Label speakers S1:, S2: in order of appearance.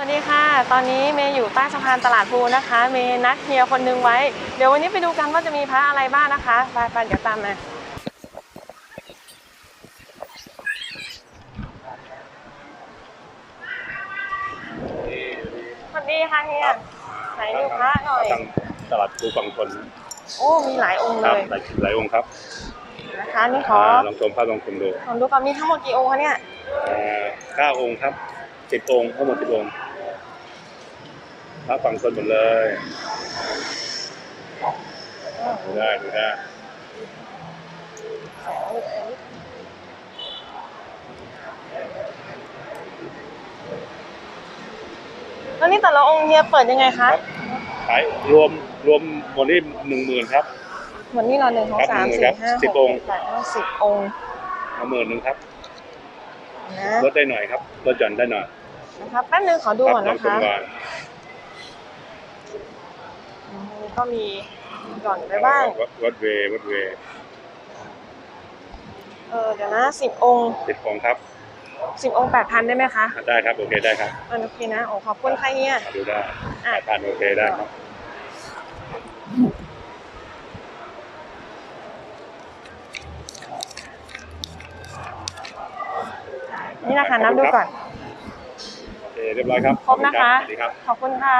S1: วัสดีค่ะ ตอนนี้เมย์อยู่ใต้สะพานตลาดพลูนะคะ เมย์นัดเฮียคนนึงไว้ เดี๋ยววันนี้ไปดูกันว่าจะมีพระอะไรบ้างนะคะ ไปไปเดี๋ยวตามมา สวัสดีค่ะเฮียไหนดูพระหน่อย
S2: ทางตลาดภูฝั่งทน
S1: โอ้ มีหลายองค์
S2: ค
S1: เล
S2: รับ
S1: ย
S2: หลายหลายองค์ครับ
S1: นะคะนี่ขอ
S2: ลองชมภาพลองชมดู
S1: ลองดูก่อนมีทั้งหมดกี่องค์คะเนี่ย
S2: อ่าเก้าองค์ครับสิบองค์ทั้งหมดสิบองค์ พระฝั่งทนหมดเลยดูได้ดูได้
S1: แล้วนี่แต่ละองค์เฮียเปิดยังไง
S2: ค
S1: คะ
S2: รับขายรวมรวมหมดนี่หนึ่งหมื่นครับ
S1: เหมือนนี่เราหนึ่งสอง
S2: ครับ
S1: สาม
S2: หนึ่ง
S1: สี่
S2: ครับ
S1: ห้า
S2: สิบ
S1: ห
S2: อกงค์
S1: เจ็ดแปดเก้าสิบองค์
S2: เอาหมื่นหนึ่งครับ
S1: นะ
S2: ลดได้หน่อยครับลดหย่อนได้หน่อย
S1: นะครับแป๊บนึงขอดู
S2: ครั
S1: ก่อน
S2: ลอง
S1: นะ
S2: ชม
S1: คะ
S2: ก่อน
S1: อืมนี่ก็มีหย่อนไปบ้าง
S2: วัดวัดเววัดเว
S1: เออเดี๋ยวนะสิบองค์
S2: สิบองค์ครับ
S1: สิบองค์แปดพันได้ไหมคะ
S2: ได้ครับ โอเคได้ครับ
S1: อ่าโอเคนะโอ้ขอบคุณค่ะเฮีย
S2: ดูได้
S1: อะ
S2: ทานโอเคได้ครับ
S1: นี่นะคะนับดูก่อน
S2: โอเคเรียบร้อยครับ
S1: ครบนะคะ
S2: สวัสดีครับ
S1: ขอบคุณค่ะ